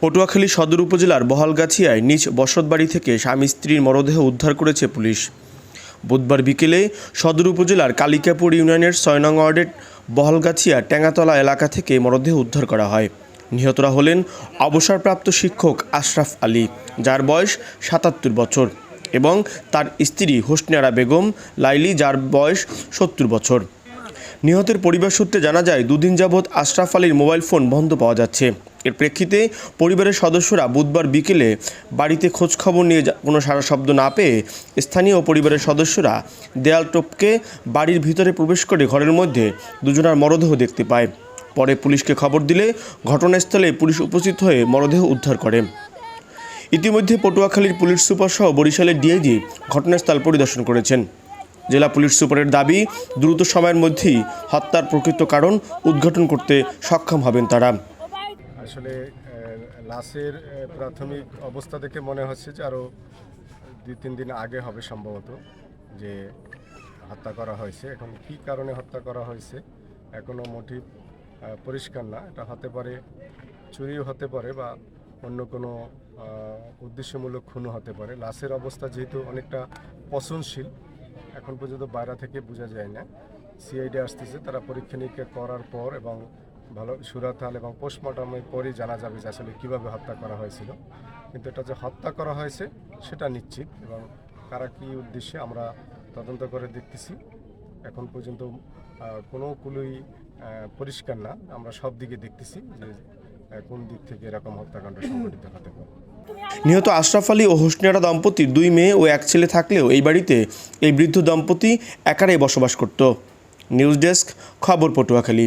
পটুয়াখালী সদর উপজেলার বহালগাছিয়ায় নিজ বসতবাড়ি থেকে স্বামী স্ত্রীর মরদেহ উদ্ধার করেছে পুলিশ। বুধবার বিকেলে সদর উপজেলার কালিকাপুর ইউনিয়নের ছয় নং ওয়ার্ডের বহলগাছিয়া টেঙ্গাতলা এলাকা থেকে মরদেহ উদ্ধার করা হয়। নিহতরা হলেন অবসরপ্রাপ্ত শিক্ষক আশরাফ আলী, যার বয়স সাতাত্তর বছর, এবং তার স্ত্রী হোসনিয়ারা বেগম, লাইলি, যার বয়স সত্তর বছর। নিহতের পরিবার সূত্রে জানা যায়, দুদিন যাবৎ আশরাফ আলীর মোবাইল ফোন বন্ধ পাওয়া যাচ্ছে। এর প্রেক্ষিতে পরিবারের সদস্যরা বুধবার বিকেলে বাড়িতে খোঁজখবর নিয়ে কোনো সারা শব্দ না পেয়ে স্থানীয় পরিবারের সদস্যরা দেয়াল টোপকে বাড়ির ভিতরে প্রবেশ করে ঘরের মধ্যে দুজনার মরদেহ দেখতে পায়। পরে পুলিশকে খবর দিলে ঘটনাস্থলে পুলিশ উপস্থিত হয়ে মরদেহ উদ্ধার করে। ইতিমধ্যে পটুয়াখালীর পুলিশ সুপার সহ বরিশালের ডিআইজি ঘটনাস্থল পরিদর্শন করেছেন। জেলা পুলিশ সুপারের দাবি, দ্রুত সময়ের মধ্যেই হত্যার প্রকৃত কারণ উদ্ঘাটন করতে সক্ষম হবেন তারা। আসলে লাশের প্রাথমিক অবস্থা দেখে মনে হচ্ছে যে আরও দুই, তিন দিন আগে হবে সম্ভবত যে হত্যা করা হয়েছে। এখন কী কারণে হত্যা করা হয়েছে এখনও মোটিভ পরিষ্কার না। এটা হতে পারে, চুরিও হতে পারে বা অন্য কোনো উদ্দেশ্যমূলক খুনও হতে পারে। লাশের অবস্থা যেহেতু অনেকটা পচনশীল এখন পর্যন্ত বাইরে থেকে বোঝা যায় না। সিআইডি আসতেছে, তারা পরীক্ষা নিরীক্ষা করার পর এবং ভালো সুরাতাল এবং পোস্টমর্টমের পরই জানা যাবে যে আসলে কীভাবে হত্যা করা হয়েছিল। কিন্তু এটা যে হত্যা করা হয়েছে, সেটা নিশ্চিত এবং কারা কী উদ্দেশ্যে আমরা তদন্ত করে দেখতেছি। এখন পর্যন্ত কোনো কুলুই পরিষ্কার না। আমরা সব দিকে দেখতেছি যে কোন দিক থেকে এরকম হত্যাকাণ্ড সংঘটিত হতে পারে? নিহত আশরাফ আলী ও হোসনিয়ারা দম্পতির দুই মেয়ে ও এক ছেলে থাকলেও এই বাড়িতে এই বৃদ্ধ দম্পতি একারাই বসবাস করত। নিউজ ডেস্ক, খবর পটুয়াখালী।